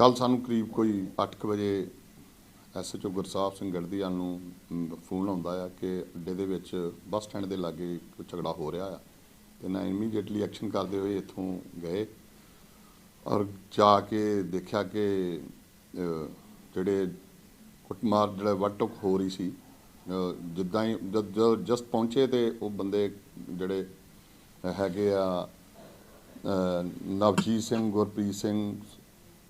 ਕੱਲ ਸਾਨੂੰ ਕਰੀਬ ਕੋਈ 8:00 ਵਜੇ ਐਸਐਚਓ ਗੁਰਸਾਹਿਬ ਸਿੰਘ ਗੜਦੀਵਾਲ ਨੂੰ ਫੋਨ ਆਉਂਦਾ ਆ ਕਿ ਅੱਡੇ ਦੇ ਵਿੱਚ ਬੱਸ ਸਟੈਂਡ ਦੇ ਲਾਗੇ ਕੋਈ ਝਗੜਾ ਹੋ ਰਿਹਾ ਆ ਤੇ ਨਾ ਇਮੀਡੀਏਟਲੀ ਐਕਸ਼ਨ ਕਰਦੇ ਹੋਏ ਇੱਥੋਂ ਗਏ ਔਰ ਜਾ ਕੇ ਦੇਖਿਆ ਕਿ ਜਿਹੜੇ ਕੁੱਟਮਾਰ ਜਿਹੜਾ ਵੱਟਕ ਹੋ ਰਹੀ ਸੀ ਜਿੱਦਾਂ ਹੀ ਜਦ ਜਸਟ ਪਹੁੰਚੇ ਤੇ ਉਹ ਬੰਦੇ ਜਿਹੜੇ ਹੈਗੇ ਆ ਨਵਜੀਤ ਸਿੰਘ, ਗੁਰਪ੍ਰੀਤ ਸਿੰਘ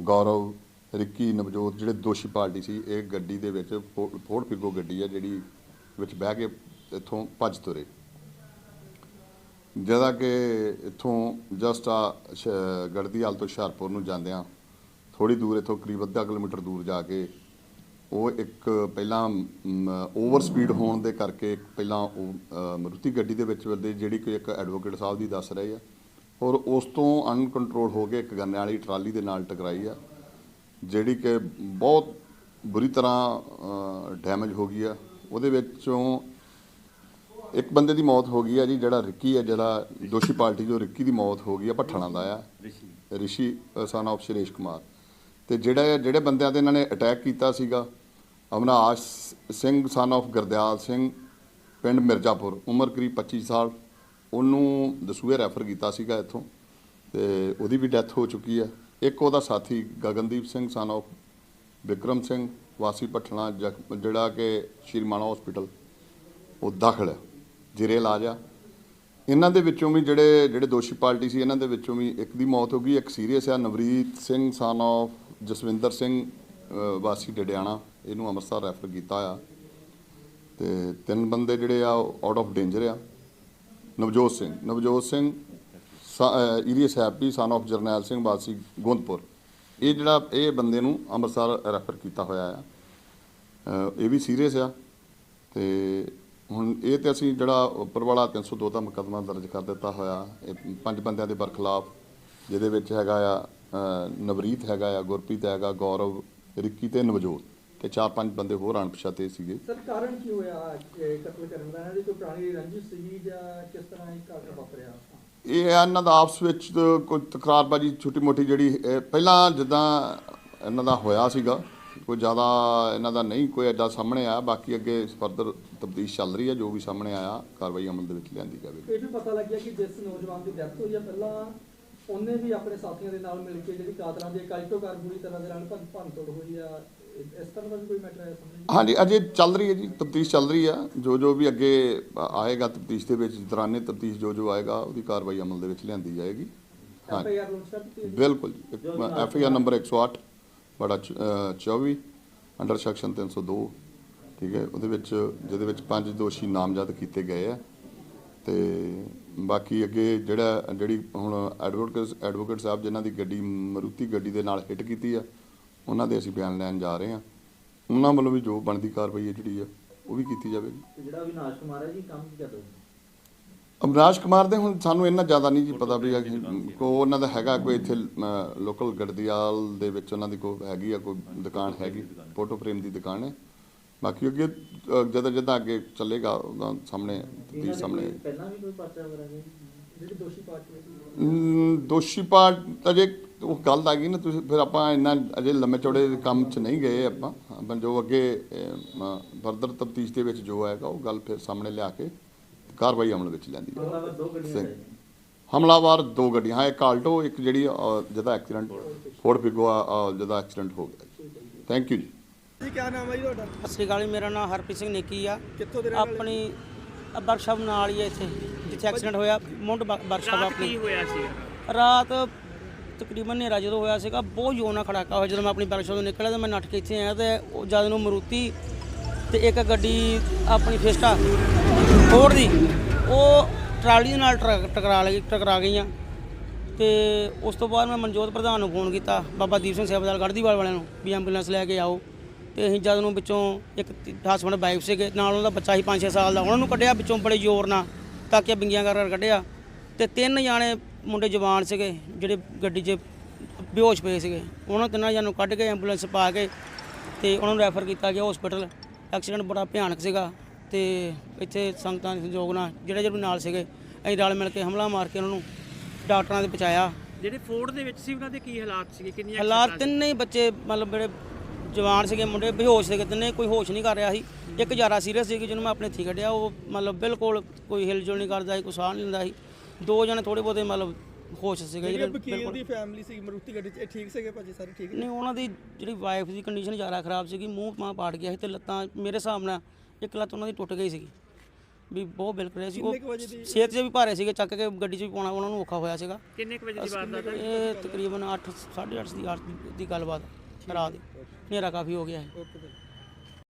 ਗੌਰਵ ਰਿੱਕੀ ਨਵਜੋਤ ਜਿਹੜੇ ਦੋਸ਼ੀ ਪਾਰਟੀ ਸੀ ਇਹ ਗੱਡੀ ਦੇ ਵਿੱਚ ਫੋ- ਫੋਰਡ ਫਿਗੋ ਗੱਡੀ ਆ ਜਿਹੜੀ ਵਿੱਚ ਬਹਿ ਕੇ ਇੱਥੋਂ ਭੱਜ ਤੁਰੇ। ਜਿਹਦਾ ਕਿ ਇੱਥੋਂ ਜਸਟ ਆ ਸ਼- ਗੜਦੀਵਾਲ ਤੋਂ ਹੁਸ਼ਿਆਰਪੁਰ ਨੂੰ ਜਾਂਦਿਆਂ ਥੋੜੀ ਦੂਰ ਇੱਥੋਂ ਕਰੀਬ ਅੱਧਾ ਕਿਲੋਮੀਟਰ ਦੂਰ ਜਾ ਕੇ ਉਹ ਇੱਕ ਪਹਿਲਾਂ ਓਵਰ ਸਪੀਡ ਹੋਣ ਦੇ ਕਰਕੇ ਪਹਿਲਾਂ ਉਹ ਅ, ਮਰੂਤੀ ਗੱਡੀ ਦੇ ਵਿੱਚ ਵੱਜਦੇ ਜਿਹੜੀ ਕਿ ਇੱਕ ਐਡਵੋਕੇਟ ਸਾਹਿਬ ਦੀ ਦੱਸ ਰਹੇ ਆ। ਔਰ ਉਸ ਤੋਂ ਅਨਕੰਟਰੋਲ ਹੋ ਕੇ ਇੱਕ ਗੰਨੇ ਵਾਲੀ ਟਰਾਲੀ ਦੇ ਨਾਲ ਟਕਰਾਈ ਆ ਜਿਹੜੀ ਕਿ ਬਹੁਤ ਬੁਰੀ ਤਰ੍ਹਾਂ ਡੈਮੇਜ ਹੋ ਗਈ ਆ। ਉਹਦੇ ਵਿੱਚੋਂ ਇੱਕ ਬੰਦੇ ਦੀ ਮੌਤ ਹੋ ਗਈ ਆ ਜੀ ਜਿਹੜਾ ਰਿੱਕੀ ਹੈ ਜਿਹੜਾ ਦੋਸ਼ੀ ਪਾਰਟੀ ਜੋ ਰਿੱਕੀ ਦੀ ਮੌਤ ਹੋ ਗਈ ਆ ਭੱਠਣਾ ਦਾ ਆ। ਰਿਸ਼ੀ। Son of Shresh Kumar. ਤੇ ਜਿਹੜੇ ਜਿਹੜੇ ਬੰਦਿਆਂ ਤੇ ਇਹਨਾਂ ਨੇ ਅਟੈਕ ਕੀਤਾ ਸੀਗਾ ਅਵਨਾਸ਼ ਸਿੰਘ ਸਨ ਆਫ ਗੁਰਦਿਆਲ ਸਿੰਘ ਪਿੰਡ ਮਿਰਜ਼ਾਪੁਰ ਉਮਰ ਕਰੀਬ 25 ਸਾਲ। ਉਹਨੂੰ ਦਸੂਏ ਰੈਫਰ ਕੀਤਾ ਸੀਗਾ ਇੱਥੋਂ, ਤੇ ਉਹਦੀ ਵੀ ਡੈਥ ਹੋ ਚੁੱਕੀ ਆ। ਇੱਕ ਉਹਦਾ ਸਾਥੀ ਗਗਨਦੀਪ ਸਿੰਘ ਸਨ ਆਫ ਵਿਕਰਮ ਸਿੰਘ, ਵਾਸੀ ਭੱਠਣਾ ਜਖ- ਜਿਹੜਾ ਕਿ ਸ਼੍ਰੀ ਮਾਨਾ ਹਸਪੀਟਲ ਉਹ ਦਾਖਲ ਹੈ ਜਿਹੜੇ ਇਲਾਜ ਆ। ਇਹਨਾਂ ਦੇ ਵਿੱਚੋਂ ਵੀ ਜਿਹੜੇ ਜਿਹੜੇ ਦੋਸ਼ੀ ਪਾਰਟੀ ਸੀ, ਇਹਨਾਂ ਦੇ ਵਿੱਚੋਂ ਵੀ ਇੱਕ ਦੀ ਮੌਤ ਹੋ ਗਈ, ਇੱਕ ਸੀਰੀਅਸ ਆ। ਨਵਰੀਤ ਸਿੰਘ ਸਨ ਆਫ ਜਸਵਿੰਦਰ ਸਿੰਘ ਵਾਸੀ ਡਡਿਆਣਾ, ਇਹਨੂੰ ਅੰਮ੍ਰਿਤਸਰ ਰੈਫਰ ਕੀਤਾ ਆ। ਤੇ ਤਿੰਨ ਬੰਦੇ ਜਿਹੜੇ ਆ ਆਊਟ ਆਫ ਡੇਂਜਰ ਆ। Navjot Singh Navjot Singh ਇਰੀਅਸ Happy son of Jarnail Singh ਵਾਸੀ ਗੋਂਦਪੁਰ। ਇਹ ਜਿਹੜਾ, ਇਹ ਬੰਦੇ ਨੂੰ ਅੰਮ੍ਰਿਤਸਰ ਰੈਫਰ ਕੀਤਾ ਹੋਇਆ ਆ। ਇਹ ਵੀ ਸੀਰੀਅਸ ਆ ਤੇ ਹੁਣ ਇਹ ਤੇ ਅਸੀਂ ਜਿਹੜਾ ਉੱਪਰ ਵਾਲਾ 302 ਦਾ ਮੁਕੱਦਮਾ ਦਰਜ ਕਰ ਦਿੱਤਾ ਹੋਇਆ, ਇਹ ਪੰਜ ਬੰਦਿਆਂ ਦੇ ਬਰਖਲਾਫ, ਜਿਹਦੇ ਵਿੱਚ ਹੈਗਾ ਆ ਨਵਰੀਤ ਹੈਗਾ ਆ, ਗੁਰਪ੍ਰੀਤ ਹੈਗਾ, ਗੌਰਵ, ਰਿੱਕੀ ਤੇ ਨਵਜੋਤ। ਤੇ ਚਾਰ ਪੰਜ ਬੰਦੇ ਹੋਰ ਅਣਪਛਾਤੇ ਸੀਗੇ। ਸਰ ਕਾਰਨ ਕੀ ਹੋਇਆ ਇਹ ਕਤਲ ਕਰਨ ਦਾ? ਇਹਨਾਂ ਦੀ ਕੋਈ ਪੁਰਾਣੀ ਰੰਜਿਸ਼ ਸੀਗੀ ਜਾਂ ਕਿਸ ਤਰ੍ਹਾਂ ਇਹ ਕਾਰਨ ਵਾਪਰਿਆ ਇਹ ਇਹਨਾਂ ਦਾ ਆਪਸ ਵਿੱਚ ਕੋਈ ਤਕਰਾਰਬਾਜੀ ਛੋਟੀ ਮੋਟੀ ਜਿਹੜੀ ਇਹ ਪਹਿਲਾਂ ਜਿੱਦਾਂ ਇਹਨਾਂ ਦਾ ਹੋਇਆ ਸੀਗਾ ਕੋਈ ਜ਼ਿਆਦਾ ਇਹਨਾਂ ਦਾ ਨਹੀਂ ਕੋਈ ਐਡਾ ਸਾਹਮਣੇ ਆਇਆ ਬਾਕੀ ਅੱਗੇ ਫਰਦਰ ਤਬਦੀਸ਼ ਚੱਲ ਰਹੀ ਹੈ ਜੋ ਵੀ ਸਾਹਮਣੇ ਆਇਆ ਕਾਰਵਾਈ ਅਮਲ ਦੇ ਵਿੱਚ ਲਿਆਂਦੀ ਜਾਵੇਗੀ। ਇਹ ਵੀ ਪਤਾ ਲੱਗਿਆ ਕਿ ਜਿਸ ਨੌਜਵਾਨ ਦੀ ਡੈਥ ਹੋਈ ਆ ਪਹਿਲਾਂ ਉਹਨੇ ਵੀ ਆਪਣੇ ਸਾਥੀਆਂ ਦੇ ਨਾਲ ਮਿਲ ਕੇ ਜਿਹੜੀ ਕਾਤਲਾਂ ਦੀ ਕਾਇਟੋਕਾਰ ਬੁਰੀ ਤਰ੍ਹਾਂ ਦੇ ਨਾਲ ਭੰਨ ਭੰਨਤੋੜ ਹੋਈ ਆ ਇਸ ਤਰ੍ਹਾਂ ਦਾ ਵੀ ਕੋਈ ਮੈਟਰ ਹੈ ਸਾਹਮਣੇ? ਹਾਂਜੀ ਅਜੇ ਚੱਲ ਰਹੀ ਹੈ ਜੀ ਤਬਦੀਸ਼ ਚੱਲ ਰਹੀ ਆ ਜੋ ਜੋ ਵੀ ਅੱਗੇ ਆਏਗਾ ਤਬਦੀਸ਼ ਦੇ ਵਿੱਚ ਦੌਰਾਨੇ ਤਬਦੀਸ਼ ਜੋ ਜੋ ਆਏਗਾ ਉਹਦੀ ਕਾਰਵਾਈ ਅਮਲ ਦੇ ਵਿੱਚ ਲਿਆਂਦੀ ਜਾਏਗੀ। ਹੈ। ਜੀ? ਬਿਲਕੁਲ ਐਫ ਆਈ ਆਰ ਨੰਬਰ 108 ਬੜਾ 24 ਅੰਡਰ ਸੈਕਸ਼ਨ 302 ਠੀਕ ਹੈ ਉਹਦੇ ਵਿੱਚ ਜਿਹਦੇ ਵਿੱਚ ਪੰਜ ਦੋਸ਼ੀ ਨਾਮਜ਼ਦ ਕੀਤੇ ਗਏ ਆ। ਤੇ ਬਾਕੀ ਅੱਗੇ ਜਿਹੜਾ ਜਿਹੜੀ ਹੁਣ ਐਡਵੋਕੇਟ ਐਡਵੋਕੇਟ ਸਾਹਿਬ ਜਿਨ੍ਹਾਂ ਦੀ ਗੱਡੀ ਮਰੂਤੀ ਗੱਡੀ ਦੇ ਨਾਲ ਹਿੱਟ ਕੀਤੀ ਆ ਉਹਨਾਂ ਦੇ ਅਸੀਂ ਬਿਆਨ ਲੈਣ ਜਾ ਰਹੇ ਆ ਉਹਨਾਂ ਵੱਲੋਂ ਵੀ ਜੋ ਬਣਦੀ ਕਾਰਵਾਈ ਹੈ ਜਿਹੜੀ ਆ ਉਹ ਵੀ ਕੀਤੀ ਜਾਵੇਗੀ। ਤੇ ਜਿਹੜਾ ਅਵਿਨਾਸ਼ ਕੁਮਾਰ ਹੈ ਜੀ ਕੰਮ ਕੀ ਕਰਦਾ? ਅਮਰਾਜ ਕੁਮਾਰ ਦੇ ਹੁਣ ਸਾਨੂੰ ਇੰਨਾ ਜ਼ਿਆਦਾ ਨਹੀਂ ਜੀ ਪਤਾ ਵੀ ਆ ਕਿ ਕੋ ਉਹਨਾਂ ਦਾ ਹੈਗਾ ਕੋਈ ਇੱਥੇ ਲੋਕਲ ਗੜਦੀਆਲ ਦੇ ਵਿੱਚ ਉਹਨਾਂ ਦੀ ਕੋਈ ਹੈਗੀ ਆ ਕੋਈ ਦੁਕਾਨ ਹੈਗੀ ਫੋਟੋ ਫਰੇਮ ਦੀ ਦੁਕਾਨ ਹੈ। ਬਾਕੀ ਅੱਗੇ ਜਦੋਂ ਜਦੋਂ ਅੱਗੇ ਚੱਲੇਗਾ ਉਹਦਾ ਸਾਹਮਣੇ ਦੀ ਸਾਹਮਣੇ। ਪਹਿਲਾਂ ਵੀ ਕੋਈ ਪਰਚਾ ਵਗੈਰਾ ਹੈ ਜਿਹੜੀ ਦੋਸ਼ੀ ਪਾਰਟੀ ਹੈ ਦੋਸ਼ੀ ਪਾਰਟ ਅਜੇ ਉਹ ਗੱਲ ਆ ਗਈ ਨਾ ਤੁਸੀਂ ਫਿਰ ਆਪਾਂ ਇੰਨਾ ਅਜੇ ਲੰਮੇ ਚੌੜੇ ਕੰਮ 'ਚ ਨਹੀਂ ਗਏ ਆਪਾਂ। ਆਪਾਂ ਜੋ ਅੱਗੇ ਫਰਦਰ ਤਫਤੀਸ਼ ਦੇ ਵਿੱਚ ਜੋ ਆਏਗਾ ਉਹ ਗੱਲ ਫਿਰ ਸਾਹਮਣੇ ਲਿਆ ਕੇ ਕਾਰਵਾਈ ਅਮਲ ਵਿੱਚ ਲਿਆਂਦੀ ਜਾਵੇਗੀ ਹਮਲਾਵਰ ਦੋ ਗੱਡੀਆਂ ਹਾਂ ਇੱਕ ਆਲਟੋ ਇੱਕ ਜਿਹੜੀ ਜਿਹਦਾ ਐਕਸੀਡੈਂਟ ਫੋਰਡ ਅ, ਜਿਹਦਾ ਐਕਸੀਡੈਂਟ ਹੋ ਗਿਆ। ਥੈਂਕ ਯੂ ਜੀ। ਜੀ ਕੀ ਨਾਮ ਹੈ ਜੀ ਤੁਹਾਡਾ? ਸਤਿ ਸ਼੍ਰੀ ਅਕਾਲ ਜੀ, ਮੇਰਾ ਨਾਮ ਹਰਪ੍ਰੀਤ ਸਿੰਘ ਨੇਕੀ ਆ। ਕਿੱਥੋਂ ਦੇ ਰਹਿਣ ਵਾਲੇ? ਆਪਣੀ ਵਰਕਸ਼ਾਪ ਨਾਲ ਹੀ ਆ ਇੱਥੇ ਜਿੱਥੇ ਐਕਸੀਡੈਂਟ ਹੋਇਆ ਮੁੰਡ ਵਰਕਸ਼ਾਪ ਆਪਣੀ। ਕੀ ਹੋਇਆ ਸੀ? ਰਾਤ ਤਕਰੀਬਨ ਹਨੇਰਾ ਜਦੋਂ ਹੋਇਆ ਸੀਗਾ ਬਹੁਤ ਜ਼ੋਰ ਨਾਲ ਖੜਾਕਾ ਹੋਇਆ। ਜਦੋਂ ਮੈਂ ਆਪਣੀ ਵਰਕਸ਼ਾਪ ਤੋਂ ਨਿਕਲਿਆ ਤੇ ਮੈਂ ਨੱਠ ਕੇ ਇੱਥੇ ਆਇਆ ਤੇ ਉਹ ਜਦ ਨੂੰ ਮਰੂਤੀ ਤੇ ਇੱਕ ਗੱਡੀ ਆਪਣੀ ਫੇਸਟਾ ਫੋਰ ਦੀ ਉਹ ਟਰਾਲੀ ਦੇ ਨਾਲ ਟਰ- ਟਕਰਾ ਲਈ ਟਕਰਾ ਗਈਆਂ। ਤੇ ਉਸ ਤੋਂ ਬਾਅਦ ਮੈਂ ਮਨਜੋਤ ਪ੍ਰਧਾਨ ਨੂੰ ਫੋਨ ਕੀਤਾ ਬਾਬਾ ਦੀਪ ਸਿੰਘ ਸੇਵਾਦਾਰ ਗੜਦੀਵਾਲ ਵਾਲਿਆਂ ਨੂੰ ਵੀ ਐਂਬੂਲੈਂਸ ਲੈ ਕੇ ਆਓ। ਤੇ ਅਸੀਂ ਜਦ ਨੂੰ ਵਿੱਚੋਂ ਇੱਕ ਹਸਬੰਡ ਬਾਈਕ ਸੀਗੇ ਨਾਲ ਉਹਦਾ ਬੱਚਾ ਸੀ 5-6 ਸਾਲ ਦਾ ਉਹਨਾਂ ਨੂੰ ਕੱਢਿਆ ਵਿੱਚੋਂ ਬੜੇ ਜ਼ੋਰ ਨਾਲ ਤਾਂ ਕਿ ਬਿੰਗੀਆਂ ਕਰ ਕਰ ਕੱਢਿਆ। ਤੇ ਤਿੰਨ ਜਾਣੇ ਮੁੰਡੇ ਜਵਾਨ ਸੀਗੇ ਜਿਹੜੇ ਗੱਡੀ 'ਚ ਬੇਹੋਸ਼ ਪਏ ਸੀਗੇ। ਉਹਨਾਂ ਤਿੰਨਾਂ ਜਾਨੂੰ ਕੱਢ ਕੇ ਐਂਬੂਲੈਂਸ ਪਾ ਕੇ ਤੇ ਉਹਨਾਂ ਨੂੰ ਰੈਫਰ ਕੀਤਾ ਗਿਆ ਹਸਪੀਟਲ ਐਕਸੀਡੈਂਟ ਬੜਾ ਭਿਆਨਕ ਸੀਗਾ ਤੇ ਇੱਥੇ ਸੰਗਤਾਂ ਦੇ ਸਹਿਯੋਗ ਨਾਲ ਜਿਹੜੇ ਜਿਹੜੇ ਨਾਲ ਸੀਗੇ ਅਸੀਂ ਰਲ ਮਿਲ ਕੇ ਹਮਲਾ ਮਾਰ ਕੇ ਉਹਨਾਂ ਨੂੰ ਡਾਕਟਰਾਂ ਦੇ ਪਹੁੰਚਾਇਆ ਜਿਹੜੇ ਫੋਰਡ ਦੇ ਵਿੱਚ ਸੀ ਉਹਨਾਂ ਦੇ ਕੀ ਹਾਲਾਤ ਸੀਗੇ? ਕਿੰਨੀਆਂ ਹਾਲਾਤ? ਤਿੰਨੇ ਹੀ ਬੱਚੇ ਮਤਲਬ ਜਿਹੜੇ ਜਵਾਨ ਸੀਗੇ ਮੁੰਡੇ ਬੇਹੋਸ਼ ਸੀਗੇ ਤਿੰਨੇ ਕੋਈ ਹੋਸ਼ ਨਹੀਂ ਕਰ ਰਿਹਾ ਸੀ। ਇੱਕ ਜ਼ਿਆਦਾ ਸੀਰੀਅਸ ਸੀ ਜਿਹਨੂੰ ਮੈਂ ਆਪਣੇ ਇੱਥੇ ਕੱਢਿਆ ਉਹ ਮਤਲਬ ਬਿਲਕੁਲ ਕੋਈ ਹਿਲਜੁਲ ਨਹੀਂ ਕਰਦਾ ਸੀ ਕੋਈ ਸਾਹ ਨਹੀਂ ਲੈਂਦਾ ਸੀ। ਦੋ ਜਣੇ ਥੋੜੇ ਬਹੁਤੇ ਮਤਲਬ ਹੋਸ਼ ਸੀਗੇ ਜਿਹੜੀ ਵਕੀਲ ਬਿਲਕੁਲ ਦੀ ਫੈਮਿਲੀ ਸੀ ਮਰੂਤੀ ਗੱਡੀ 'ਚ ਇਹ ਠੀਕ ਸੀਗੇ ਭਾਜੀ ਸਾਰੇ ਠੀਕ ਨੇ? ਨਹੀਂ ਉਹਨਾਂ ਦੀ ਜਿਹੜੀ ਵਾਈਫ ਦੀ ਕੰਡੀਸ਼ਨ ਜ਼ਿਆਦਾ ਖਰਾਬ ਸੀਗੀ ਮੂੰਹ ਮਾਂ ਪਾੜ ਗਿਆ ਸੀ ਤੇ ਲੱਤਾਂ ਮੇਰੇ ਹਿਸਾਬ ਨਾਲ ਇੱਕ ਲੱਤ ਉਹਨਾਂ ਦੀ ਟੁੱਟ ਗਈ ਸੀਗੀ। ਵੀ ਬਹੁਤ ਬਿਲਕ ਰਿਹਾ ਸੀ। ਉਹ ਕੁ ਸਿਹਤ 'ਚ ਵੀ ਭਾਰੇ ਸੀਗੇ ਚੱਕ ਕੇ ਗੱਡੀ 'ਚ ਵੀ ਪਾਉਣਾ ਉਹਨਾਂ ਨੂੰ ਔਖਾ ਹੋਇਆ ਸੀਗਾ। ਕਿੰਨੇ ਕੁ ਵਜੇ ਦੀ ਵਾਰਦਾਤ ਹੈ ਇਹ ਤਕਰੀਬਨ 8 8:30 ਦੀ ਅੱਠ ਦੀ ਗੱਲਬਾਤ ਰਾਤ ਹਨੇਰਾ ਕਾਫੀ ਹੋ ਗਿਆ ਹੈ।